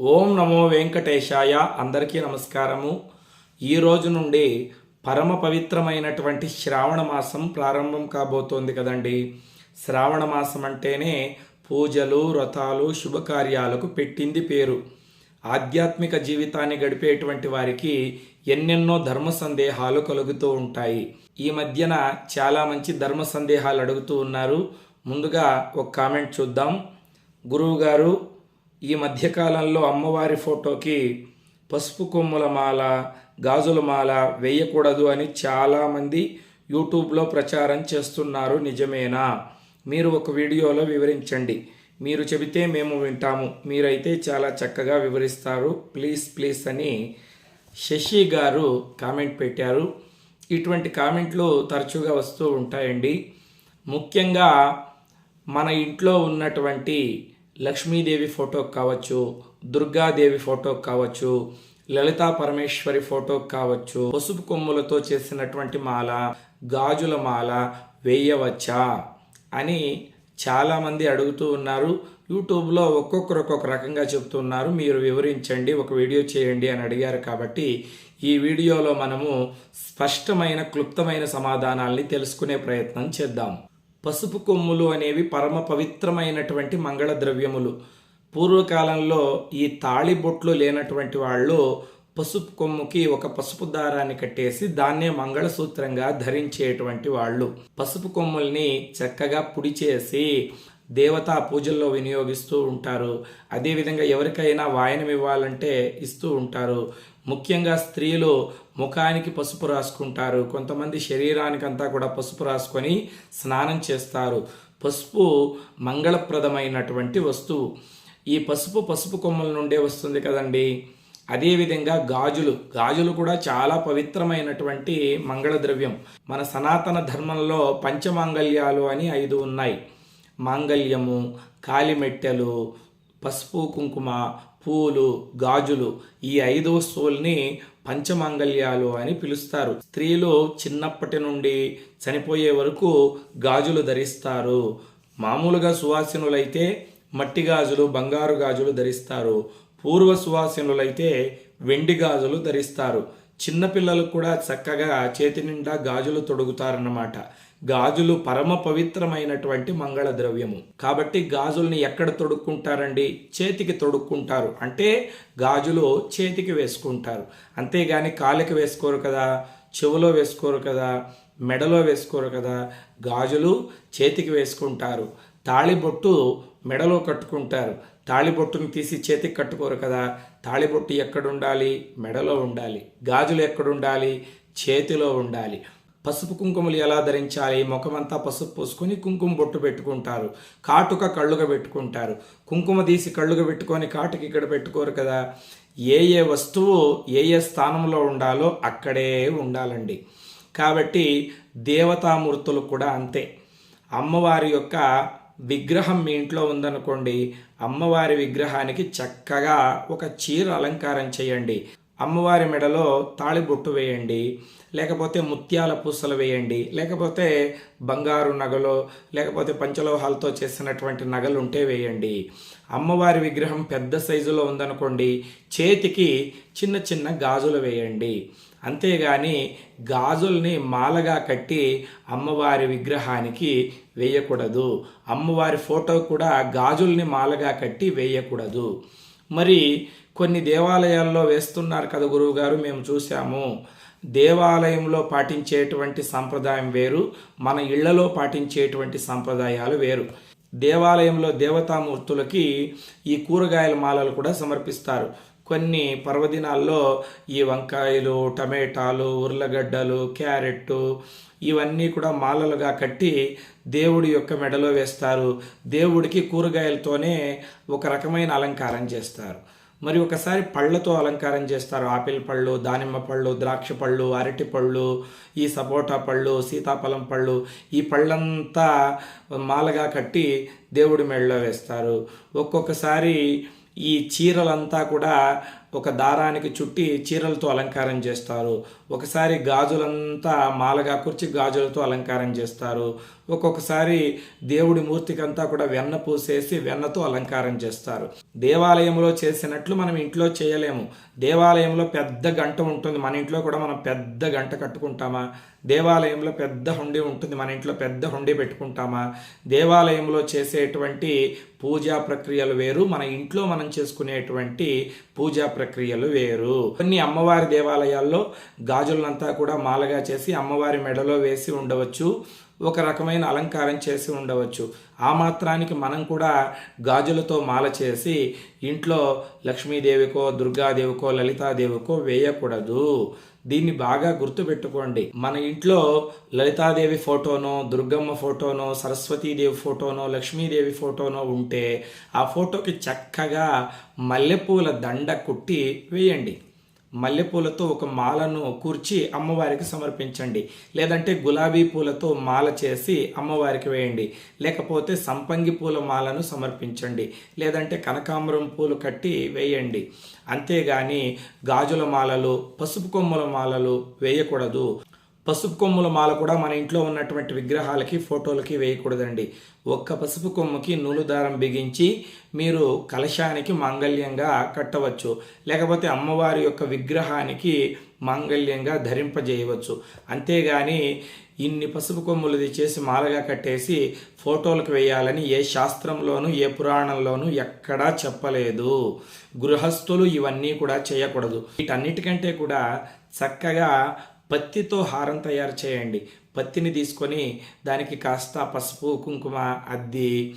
ఓం నమో వెంకటేశాయ అందరికీ నమస్కారము. ఈ రోజు నుండి పరమ పవిత్రమైనటువంటి శ్రావణ మాసం ప్రారంభం కాబోతోంది కదండి. శ్రావణ మాసం అంటేనే పూజలు వ్రతాలు శుభకార్యాలకు పెట్టింది పేరు. ఆధ్యాత్మిక జీవితాన్ని గడిపేటువంటి వారికి ఎన్నెన్నో ధర్మ సందేహాలు కలుగుతూ ఉంటాయి. ఈ మధ్యన చాలా మంచి ధర్మ సందేహాలు అడుగుతూ ఉన్నారు. ముందుగా ఒక కామెంట్ చూద్దాం. గురువు గారు ఈ మధ్యకాలంలో అమ్మవారి ఫోటోకి పసుపు కొమ్ముల మాల గాజుల మాల వేయకూడదు అని చాలామంది యూట్యూబ్లో ప్రచారం చేస్తున్నారు నిజమేనా? మీరు ఒక వీడియోలో వివరించండి. మీరు చెబితే మేము వింటాము. మీరైతే చాలా చక్కగా వివరిస్తారు. ప్లీజ్ ప్లీజ్ అని శశి గారు కామెంట్ పెట్టారు. ఇటువంటి కామెంట్లు తరచుగా వస్తూ ఉంటాయండి. ముఖ్యంగా మన ఇంట్లో ఉన్నటువంటి లక్ష్మీదేవి ఫోటో కావచ్చు దుర్గాదేవి ఫోటో కావచ్చు లలితా పరమేశ్వరి ఫోటో కావచ్చు పసుపు కొమ్ములతో చేసినటువంటి మాల గాజుల మాల వేయవచ్చా అని చాలామంది అడుగుతూ ఉన్నారు. యూట్యూబ్లో ఒక్కొక్కరు ఒక్కొక్క రకంగా చెప్తున్నారు మీరు వివరించండి ఒక వీడియో చేయండి అని అడిగారు కాబట్టి ఈ వీడియోలో మనము స్పష్టమైన క్లుప్తమైన సమాధానాల్ని తెలుసుకునే ప్రయత్నం చేద్దాం. పసుపు కొమ్ములు అనేవి పరమ పవిత్రమైనటువంటి మంగళ ద్రవ్యములు. పూర్వకాలంలో ఈ తాళిబొట్లు లేనటువంటి వాళ్ళు పసుపు కొమ్ముకి ఒక పసుపు దారాన్ని కట్టేసి దాన్నే మంగళసూత్రంగా ధరించేటువంటి వాళ్ళు. పసుపు కొమ్ముల్ని చక్కగా పుడి చేసి దేవతా పూజల్లో వినియోగిస్తూ ఉంటారు. అదేవిధంగా ఎవరికైనా వాయనం ఇవ్వాలంటే ఇస్తూ ఉంటారు. ముఖ్యంగా స్త్రీలు ముఖానికి పసుపు రాసుకుంటారు. కొంతమంది శరీరానికంతా కూడా పసుపు రాసుకొని స్నానం చేస్తారు. పసుపు మంగళప్రదమైనటువంటి వస్తువు. ఈ పసుపు పసుపు కొమ్మల నుండే వస్తుంది కదండి. అదేవిధంగా గాజులు. గాజులు కూడా చాలా పవిత్రమైనటువంటి మంగళ ద్రవ్యం మన సనాతన ధర్మంలో పంచమాంగల్యాలు అని ఐదు ఉన్నాయి. మాంగల్యము కాలిమెట్టెలు పసుపు కుంకుమ పూలు గాజులు ఈ ఐదు వస్తువుల్ని పంచమాంగల్యాలు అని పిలుస్తారు. స్త్రీలు చిన్నప్పటి నుండి చనిపోయే వరకు గాజులు ధరిస్తారు. మామూలుగా సువాసినులైతే మట్టి గాజులు బంగారు గాజులు ధరిస్తారు. పూర్వ సువాసినులైతే వెండి గాజులు ధరిస్తారు. చిన్నపిల్లలు కూడా చక్కగా చేతి నిండా గాజులు తొడుగుతారన్నమాట. గాజులు పరమ పవిత్రమైనటువంటి మంగళ ద్రవ్యము కాబట్టి గాజుల్ని ఎక్కడ తొడుక్కుంటారండి? చేతికి తొడుక్కుంటారు. అంటే గాజులు చేతికి వేసుకుంటారు. అంతేగాని కాలికి వేసుకోరు కదా చెవులో వేసుకోరు కదా మెడలో వేసుకోరు కదా గాజులు చేతికి వేసుకుంటారు. తాళిబొట్టు మెడలో కట్టుకుంటారు. తాళిబొట్టుని తీసి చేతికి కట్టుకోరు కదా. తాళిబొట్టు ఎక్కడుండాలి? మెడలో ఉండాలి. గాజులు ఎక్కడుండాలి? చేతిలో ఉండాలి. పసుపు కుంకుమలు ఎలా ధరించాలి? ముఖమంతా పసుపు పోసుకొని కుంకుమ బొట్టు పెట్టుకుంటారు. కాటుక కళ్ళుగా పెట్టుకుంటారు. కుంకుమ తీసి కళ్ళుగా పెట్టుకొని కాటుకి ఇక్కడ పెట్టుకోరు కదా. ఏ ఏ వస్తువు ఏ ఏ స్థానంలో ఉండాలో అక్కడే ఉండాలండి. కాబట్టి దేవతామూర్తులు కూడా అంతే. అమ్మవారి యొక్క విగ్రహం మీ ఇంట్లో ఉందనుకోండి అమ్మవారి విగ్రహానికి చక్కగా ఒక చీర అలంకారం చేయండి. అమ్మవారి మెడలో తాళిబొట్టు వేయండి లేకపోతే ముత్యాల పూసలు వేయండి లేకపోతే బంగారు నగలు లేకపోతే పంచలోహాలతో చేసినటువంటి నగలు ఉంటే వేయండి. అమ్మవారి విగ్రహం పెద్ద సైజులో ఉందనుకోండి చేతికి చిన్న చిన్న గాజులు వేయండి. అంతేగాని గాజుల్ని మాలగా కట్టి అమ్మవారి విగ్రహానికి వేయకూడదు. అమ్మవారి ఫోటో కూడా గాజుల్ని మాలగా కట్టి వేయకూడదు. మరి కొన్ని దేవాలయాల్లో వేస్తున్నారు కదా గురువుగారు మేము చూసాము దేవాలయంలో పాటించేటువంటి సంప్రదాయం వేరు మన ఇళ్ళలో పాటించేటువంటి సంప్రదాయాలు వేరు. దేవాలయంలో దేవతామూర్తులకి ఈ కూరగాయల మాలలు కూడా సమర్పిస్తారు. కొన్ని పర్వదినాల్లో ఈ వంకాయలు టమాటాలు ఉర్లగడ్డలు క్యారెట్ ఇవన్నీ కూడా మాలలుగా కట్టి దేవుడి యొక్క మెడలో వేస్తారు. దేవుడికి కూరగాయలతోనే ఒక రకమైన అలంకారం చేస్తారు. మరి ఒకసారి పళ్ళతో అలంకారం చేస్తారు. ఆపిల్ పళ్ళు దానిమ్మ పళ్ళు ద్రాక్ష పళ్ళు అరటి పళ్ళు ఈ సపోటా పళ్ళు సీతాఫలం పళ్ళు ఈ పళ్ళంతా మాలగా కట్టి దేవుడి మెడలో వేస్తారు. ఒక్కొక్కసారి ఈ చీరలంతా కూడా ఒక దారానికి చుట్టి చీరలతో అలంకారం చేస్తారు. ఒకసారి గాజులంతా మాలగా కూర్చి గాజులతో అలంకారం చేస్తారు. ఒక్కొక్కసారి దేవుడి మూర్తికంతా కూడా వెన్న పూసేసి వెన్నతో అలంకారం చేస్తారు. దేవాలయంలో చేసినట్లు మనం ఇంట్లో చేయలేము. దేవాలయంలో పెద్ద గంట ఉంటుంది. మన ఇంట్లో కూడా మనం పెద్ద గంట కట్టుకుంటామా? దేవాలయంలో పెద్ద హుండీ ఉంటుంది. మన ఇంట్లో పెద్ద హుండీ పెట్టుకుంటామా? దేవాలయంలో చేసేటువంటి పూజా ప్రక్రియలు వేరు. మన ఇంట్లో మనం చేసుకునేటువంటి పూజా ప్రక్రియలు వేరు. కొన్ని అమ్మవారి దేవాలయాల్లో గాజులంతా కూడా మాలగా చేసి అమ్మవారి మెడలో వేసి ఉండవచ్చు. ఒక రకమైన అలంకారం చేసి ఉండవచ్చు. ఆ మాత్రానికి మనం కూడా గాజులతో మాల చేసి ఇంట్లో లక్ష్మీదేవికో దుర్గాదేవికో లలితాదేవికో వేయకూడదు. దీన్ని బాగా గుర్తుపెట్టుకోండి. మన ఇంట్లో లలితాదేవి ఫోటోనో దుర్గమ్మ ఫోటోనో సరస్వతీదేవి ఫోటోనో లక్ష్మీదేవి ఫోటోనో ఉంటే ఆ ఫోటోకి చక్కగా మల్లెపూల దండ కుట్టి వేయండి. మల్లెపూలతో ఒక మాలను కూర్చి అమ్మవారికి సమర్పించండి. లేదంటే గులాబీ పూలతో మాల చేసి అమ్మవారికి వేయండి. లేకపోతే సంపంగి పూల మాలను సమర్పించండి. లేదంటే కనకాంబరం పూలు కట్టి వేయండి. అంతేగాని గాజుల మాలలు పసుపు కొమ్మల మాలలు వేయకూడదు. పసుపు కొమ్ముల మాల కూడా మన ఇంట్లో ఉన్నటువంటి విగ్రహాలకి ఫోటోలకి వేయకూడదండి. ఒక్క పసుపు కొమ్ముకి నూలు దారం బిగించి మీరు కలశానికి మాంగళ్యంగా కట్టవచ్చు. లేకపోతే అమ్మవారి యొక్క విగ్రహానికి మాంగళ్యంగా ధరింపజేయవచ్చు. అంతేగాని ఇన్ని పసుపు కొమ్ములు చేసి మాలగా కట్టేసి ఫోటోలకు వేయాలని ఏ శాస్త్రంలోనూ ఏ పురాణంలోనూ ఎక్కడా చెప్పలేదు. గృహస్థులు ఇవన్నీ కూడా చేయకూడదు. వీటన్నిటికంటే కూడా చక్కగా పత్తితో హారం తయారు చేయండి. పత్తిని తీసుకొని దానికి కాస్త పసుపు కుంకుమ అద్ది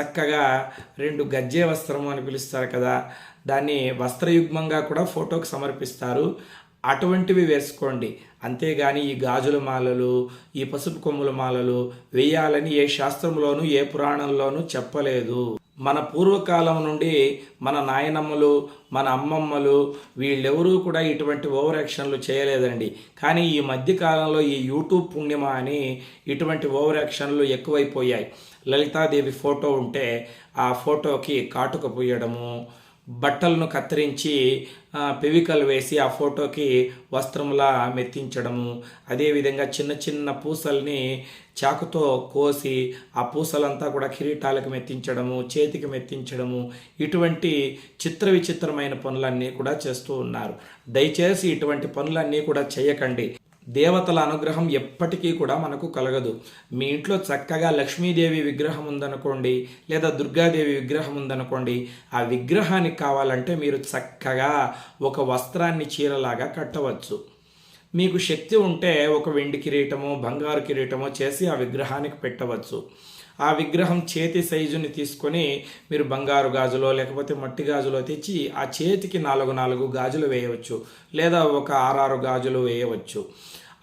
చక్కగా రెండు గజ్జే వస్త్రము అని పిలుస్తారు కదా దాన్ని వస్త్రయుగ్మంగా కూడా ఫోటోకు సమర్పిస్తారు. అటువంటివి వేసుకోండి. అంతేగాని ఈ గాజుల మాలలు ఈ పసుపు కొమ్ముల మాలలు వేయాలని ఏ శాస్త్రంలోనూ ఏ పురాణంలోనూ చెప్పలేదు. మన పూర్వకాలం నుండి మన నాయనమ్మలు మన అమ్మమ్మలు వీళ్ళెవరూ కూడా ఇటువంటి ఓవర్ యాక్షన్లు చేయలేదండి. కానీ ఈ మధ్యకాలంలో ఈ యూట్యూబ్ పుణ్యమ అని ఇటువంటి ఓవర్ యాక్షన్లు ఎక్కువైపోయాయి. లలితాదేవి ఫోటో ఉంటే ఆ ఫోటోకి కాటుక పూయడము బట్టలను కత్తిరించి పెవికలు వేసి ఆ ఫోటోకి వస్త్రములా మెత్తించడము. అదేవిధంగా చిన్న చిన్న పూసల్ని చాకుతో కోసి ఆ పూసలంతా కూడా కిరీటాలకు మెత్తించడము చేతికి మెత్తించడము. ఇటువంటి చిత్ర విచిత్రమైన పనులన్నీ కూడా చేస్తూ ఉన్నారు. దయచేసి ఇటువంటి పనులన్నీ కూడా చేయకండి. దేవతల అనుగ్రహం ఎప్పటికీ కూడా మనకు కలగదు. మీ ఇంట్లో చక్కగా లక్ష్మీదేవి విగ్రహం ఉందనుకోండి లేదా దుర్గాదేవి విగ్రహం ఉందనుకోండి ఆ విగ్రహానికి కావాలంటే మీరు చక్కగా ఒక వస్త్రాన్ని చీరలాగా కట్టవచ్చు. మీకు శక్తి ఉంటే ఒక వెండి కిరీటమో బంగారు కిరీటమో చేసి ఆ విగ్రహానికి పెట్టవచ్చు. ఆ విగ్రహం చేతి సైజుని తీసుకొని మీరు బంగారు గాజులో లేకపోతే మట్టి గాజులో తెచ్చి ఆ చేతికి నాలుగు నాలుగు గాజులు వేయవచ్చు లేదా ఒక ఆరారు గాజులు వేయవచ్చు.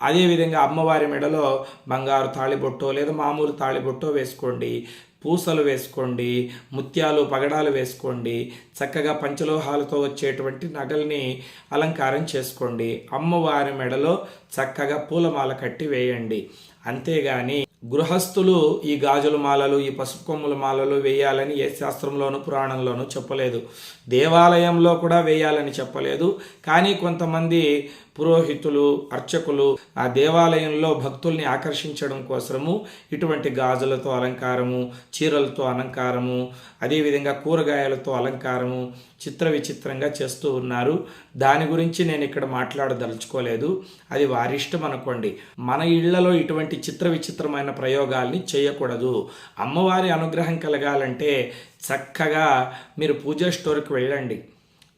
అదేవిధంగా అమ్మవారి మెడలో బంగారు తాళిబొట్టో లేదా మామూలు తాళిబొట్టో వేసుకోండి. పూసలు వేసుకోండి. ముత్యాలు పగడాలు వేసుకోండి. చక్కగా పంచలోహాలతో వచ్చేటువంటి నగల్ని అలంకారం చేసుకోండి. అమ్మవారి మెడలో చక్కగా పూలమాల కట్టి వేయండి. అంతేగాని గృహస్థులు ఈ గాజుల మాలలు ఈ పసుపు కొమ్ముల మాలలు వేయాలని ఏ శాస్త్రంలోనూ పురాణంలోనూ చెప్పలేదు. దేవాలయంలో కూడా వేయాలని చెప్పలేదు. కానీ కొంతమంది పురోహితులు అర్చకులు ఆ దేవాలయంలో భక్తుల్ని ఆకర్షించడం కోసము ఇటువంటి గాజులతో అలంకారము చీరలతో అలంకారము అదేవిధంగా కూరగాయలతో అలంకారము చిత్ర విచిత్రంగా చేస్తూ ఉన్నారు. దాని గురించి నేను ఇక్కడ మాట్లాడదలుచుకోలేదు. అది వారిష్టం అనుకోండి మన ఇళ్ళలో ఇటువంటి చిత్ర విచిత్రమైన ప్రయోగాల్ని చేయకూడదు. అమ్మవారి అనుగ్రహం కలగాలంటే చక్కగా మీరు పూజా స్టోర్కి వెళ్ళండి.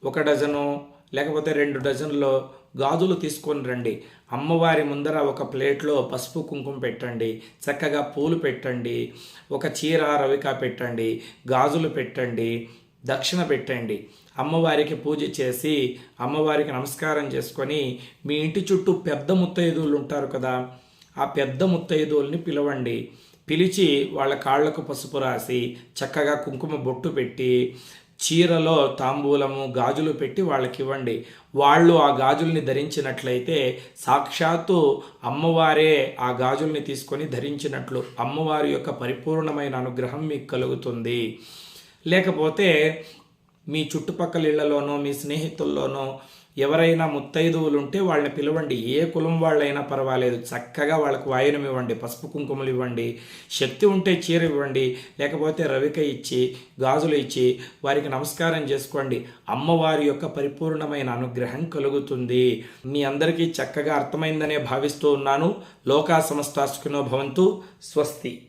ఒక డజను లేకపోతే రెండు డజన్లో గాజులు తీసుకొని రండి. అమ్మవారి ముందర ఒక ప్లేట్లో పసుపు కుంకుమ పెట్టండి. చక్కగా పూలు పెట్టండి. ఒక చీర రవిక పెట్టండి. గాజులు పెట్టండి. దక్షిణ పెట్టండి. అమ్మవారికి పూజ చేసి అమ్మవారికి నమస్కారం చేసుకొని మీ ఇంటి చుట్టూ పెద్ద ముత్తైదువులు ఉంటారు కదా ఆ పెద్ద ముత్తైదువుల్ని పిలవండి. పిలిచి వాళ్ళ కాళ్ళకు పసుపు రాసి చక్కగా కుంకుమ బొట్టు పెట్టి చీరలో తాంబూలము గాజులు పెట్టి వాళ్ళకి ఇవ్వండి వాళ్ళు ఆ గాజుల్ని ధరించినట్లయితే సాక్షాత్తు అమ్మవారే ఆ గాజుల్ని తీసుకొని ధరించినట్లు అమ్మవారి యొక్క పరిపూర్ణమైన అనుగ్రహం మీకు కలుగుతుంది. లేకపోతే మీ చుట్టుపక్కల ఇళ్ళలోనో మీ స్నేహితుల్లోనో ఎవరైనా ముత్తైదువులు ఉంటే వాళ్ళని పిలవండి. ఏ కులం వాళ్ళైనా పర్వాలేదు. చక్కగా వాళ్ళకు వాయనం ఇవ్వండి పసుపు కుంకుమలు ఇవ్వండి శక్తి ఉంటే చీర ఇవ్వండి లేకపోతే రవిక ఇచ్చి గాజులు ఇచ్చి వారికి నమస్కారం చేసుకోండి. అమ్మవారి యొక్క పరిపూర్ణమైన అనుగ్రహం కలుగుతుంది. మీ అందరికీ చక్కగా అర్థమైందనే భావిస్తూ ఉన్నాను. లోకా సమస్తాసుకునో భవంతు. స్వస్తి.